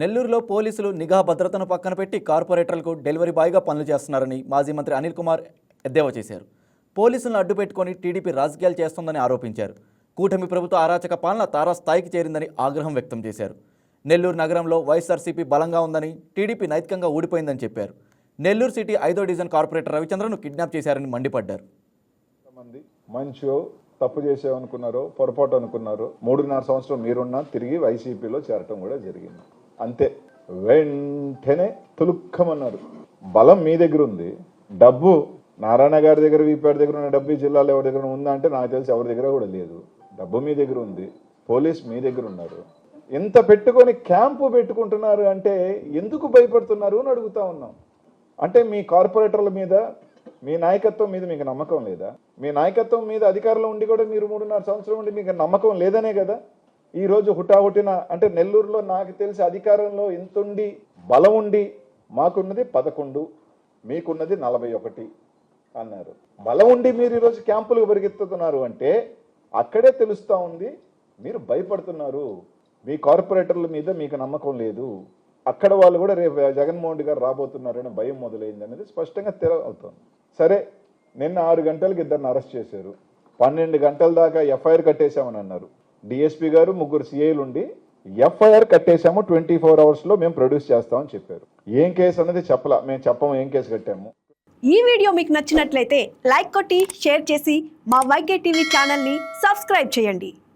నెల్లూరులో పోలీసులు నిఘా భద్రతను పక్కన పెట్టి కార్పొరేటర్లకు డెలివరీ బాయ్గా పనులు చేస్తున్నారని మాజీ మంత్రి అనిల్ కుమార్ ఎద్దేవా చేశారు. పోలీసులను అడ్డుపెట్టుకొని టీడీపీ రాజకీయాలు చేస్తోందని ఆరోపించారు. కూటమి ప్రభుత్వ అరాచక పాలన తారాస్థాయికి చేరిందని ఆగ్రహం వ్యక్తం చేశారు. నెల్లూరు నగరంలో వైఎస్ఆర్సీపీ బలంగా ఉందని టీడీపీ నైతికంగా ఊడిపోయిందని చెప్పారు. నెల్లూరు సిటీ ఐదో డివిజన్ కార్పొరేటర్ రవిచంద్రను కిడ్నాప్ చేశారని మండిపడ్డారు. మంది మంచో తప్పు చేసామనుకున్నారో పొరపాటు అనుకున్నారో మూడున్నర సంవత్సరం మీరున్నా తిరిగి వైసీపీలో చేరటం కూడా జరిగింది. అంతే. వెంటనే తులుక్కమన్నారు. బలం మీ దగ్గర ఉంది డబ్బు నారాయణ గారి దగ్గర వీపేట దగ్గర ఉన్న డబ్బు జిల్లాలో ఎవరి దగ్గర ఉందా అంటే నాకు తెలిసి ఎవరి దగ్గర కూడా లేదు. డబ్బు మీ దగ్గర ఉంది పోలీస్ మీ దగ్గర ఉన్నారు ఇంత పెట్టుకొని క్యాంపు పెట్టుకుంటున్నారు అంటే ఎందుకు భయపడుతున్నారు అని అడుగుతా ఉన్నాం. అంటే మీ కార్పొరేటర్ల మీద మీ నాయకత్వం మీద మీకు నమ్మకం లేదా? మీ నాయకత్వం మీద అధికారంలో ఉండి కూడా మీరు మూడున్నర సంవత్సరం ఉండి మీకు నమ్మకం లేదనే కదా? ఈరోజు హుటాహుటిన అంటే నెల్లూరులో నాకు తెలిసి అధికారంలో ఎంత ఉండి బలం ఉండి మాకున్నది పదకొండు మీకున్నది నలభై ఒకటి అన్నారు. బలం ఉండి మీరు ఈరోజు క్యాంపులకు పరిగెత్తుతున్నారు అంటే అక్కడే తెలుస్తూ ఉంది మీరు భయపడుతున్నారు. మీ కార్పొరేటర్ల మీద మీకు నమ్మకం లేదు. అక్కడ వాళ్ళు కూడా రేపు జగన్మోహన్ రెడ్డి గారు రాబోతున్నారని భయం మొదలైంది అనేది స్పష్టంగా తెర అవుతుంది సరే నిన్న ఆరు గంటలకు ఇద్దరిని అరెస్ట్ చేశారు. పన్నెండు గంటల దాకా ఎఫ్ఐఆర్ కట్టేశామని అన్నారు. డిఎస్పీ గారు ముగ్గురు సిఐలు ఉండి ఎఫ్ఐఆర్ కట్టేశాము ట్వంటీ ఫోర్ అవర్స్లో మేము ప్రొడ్యూస్ చేస్తామని చెప్పారు. ఏం కేసు అనేది చెప్పలా మేము చెప్పము ఏం కేసు కట్టాము. ఈ వీడియో మీకు నచ్చినట్లయితే లైక్ కొట్టి షేర్ చేసి మా వైకే టీవీ ఛానల్ని సబ్స్క్రైబ్ చేయండి.